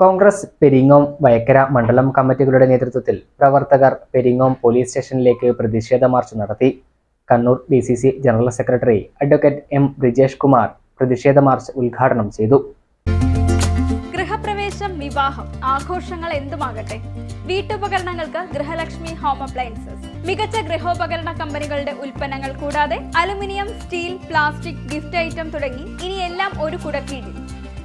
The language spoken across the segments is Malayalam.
കോൺഗ്രസ് പെരിങ്ങോം വയക്കര മണ്ഡലം കമ്മിറ്റികളുടെ നേതൃത്വത്തിൽ പ്രവർത്തകർ പെരിങ്ങോം പോലീസ് സ്റ്റേഷനിലേക്ക് പ്രതിഷേധ മാർച്ച് നടത്തി. Kannur D C C general secretary advocate M Brijesh Kumar പ്രതിഷേധ മാർച്ച് ഉദ്ഘാടനം ചെയ്തു. ഗൃഹപ്രവേശം വിവാഹം ആഘോഷങ്ങൾ എന്തുമാകട്ടെ? വീട്ടുപകരണങ്ങൾക്ക് ഗൃഹലക്ഷ്മി ഹോം അപ്ലയൻസസ്. മികച്ച ഗൃഹോപകരണ കമ്പനികളുടെ ഉൽപ്പന്നങ്ങൾ കൂടാതെ aluminium steel plastic gift item തുടങ്ങി ഇനിയെല്ലാം ഒരു കുടക്കീഴിൽ.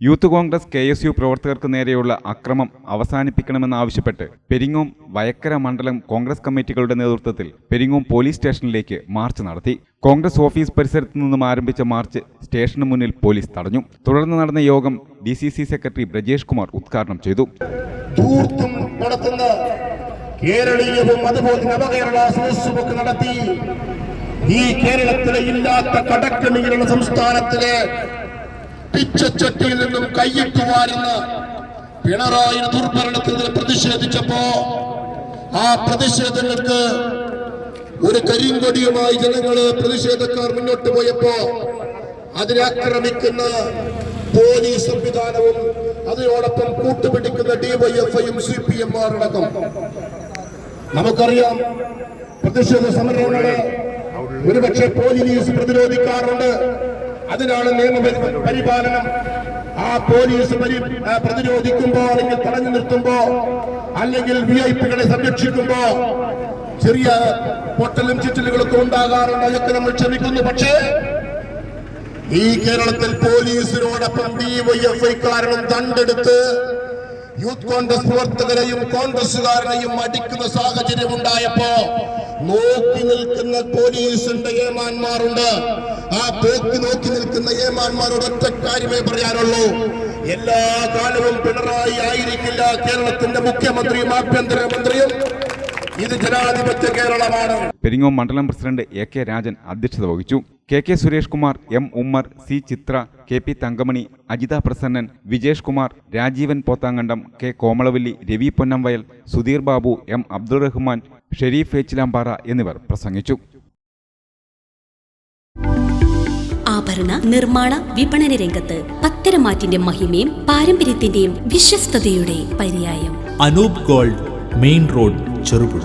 youth Congress K S U പ്രവർത്തകർക്ക് നേരെയുള്ള അക്രമം അവസാനിപ്പിക്കണമെന്നാവശ്യപ്പെട്ട് പെരിങ്ങോം വയക്കര മണ്ഡലം കോൺഗ്രസ് കമ്മിറ്റികളുടെ നേതൃത്വത്തിൽ പെരിങ്ങോം പോലീസ് സ്റ്റേഷനിലേക്ക് മാർച്ച് നടത്തി. കോൺഗ്രസ് ഓഫീസ് പരിസരത്ത് നിന്നും ആരംഭിച്ച മാർച്ച് സ്റ്റേഷന് മുന്നിൽ പോലീസ് തടഞ്ഞു. തുടർന്ന് നടന്ന യോഗം D C C secretary Brajesh Kumar ഉദ്ഘാടനം ചെയ്തു. അതുപോലെ നടത്തി ഈ കേരളത്തിലെ ഇല്ലാത്ത കടക്കണികളുടെ സംസ്ഥാനത്തിലെ പിച്ചച്ചട്ടിയിൽ നിന്നും കയ്യിട്ട് വാരുന്ന പിണറായി ദുർഭരണത്തിൽ പ്രതിഷേധിച്ചപ്പോ ആ പ്രതിഷേധങ്ങൾക്ക് ഒരു കരിങ്കൊടിയുമായി ജനങ്ങൾ പ്രതിഷേധക്കാർ മുന്നോട്ട് പോയപ്പോ അതിനെ ആക്രമിക്കുന്ന പോലീസ് സംവിധാനവും അതിനോടൊപ്പം കൂട്ടുപിടിക്കുന്ന ഡിവൈഎഫ്ഐയും സി പി എം ആറടക്കം നമുക്കറിയാം പ്രതിഷേധ സമരങ്ങൾ ഒരുപക്ഷെ പോലീസ് പ്രതിരോധിക്കാറുണ്ട്. അതിനാണ് നിയമ പരിപാലനം. ആ പോലീസ് പ്രതിരോധിക്കുമ്പോ അല്ലെങ്കിൽ തടഞ്ഞു നിർത്തുമ്പോ അല്ലെങ്കിൽ വി ഐ പികളെ സംരക്ഷിക്കുമ്പോ ചെറിയ പൊട്ടലും ചുറ്റലുകളൊക്കെ ഉണ്ടാകാറുണ്ട്. അതൊക്കെ നമ്മൾ ക്ഷമിക്കുന്നു. പക്ഷേ ഈ കേരളത്തിൽ പോലീസിനോടൊപ്പം ഡി വൈ എഫ് ഐക്കാരനും ദണ്ടെടുത്ത് യൂത്ത് കോൺഗ്രസ് പ്രവർത്തകരെയും കോൺഗ്രസുകാരനെയും അടിക്കുന്ന സാഹചര്യം ഉണ്ടായപ്പോ നോക്കി നിൽക്കുന്ന പോലീസിന്റെ ഏമാന്മാരുണ്ട്. ആ പോക്കി നോക്കി നിൽക്കുന്ന ഏമാന്മാരോട് ഒറ്റ കാര്യമേ പറയാനുള്ളൂ. എല്ലാ കാലവും പിണറായി ആയിരിക്കില്ല കേരളത്തിന്റെ മുഖ്യമന്ത്രിയും ആഭ്യന്തരമന്ത്രിയും. ഇത് ജനാധിപത്യ കേരളമാണ്. പെരിങ്ങോം മണ്ഡലം പ്രസിഡന്റ് എ കെ രാജൻ അധ്യക്ഷത വഹിച്ചു. K K Suresh Kumar M Ummer C Chitra K P Thankamani Ajitha Prasannan Vijesh Kumar Rajeevan Pothankandam K Komalavalli Ravi Ponnamvayal Sudheer Babu M Abdul Rahman Sherif Echilampara എന്നിവർ പ്രസംഗിച്ചു. ആഭരണ നിർമ്മാണ വിപണന രംഗത്ത് പത്തരമാറ്റിന്റെ മഹിമയും പാരമ്പര്യത്തിന്റെയും വിശ്വസ്തയുടെ പര്യായം. Anoop gold main road Cherupuzha.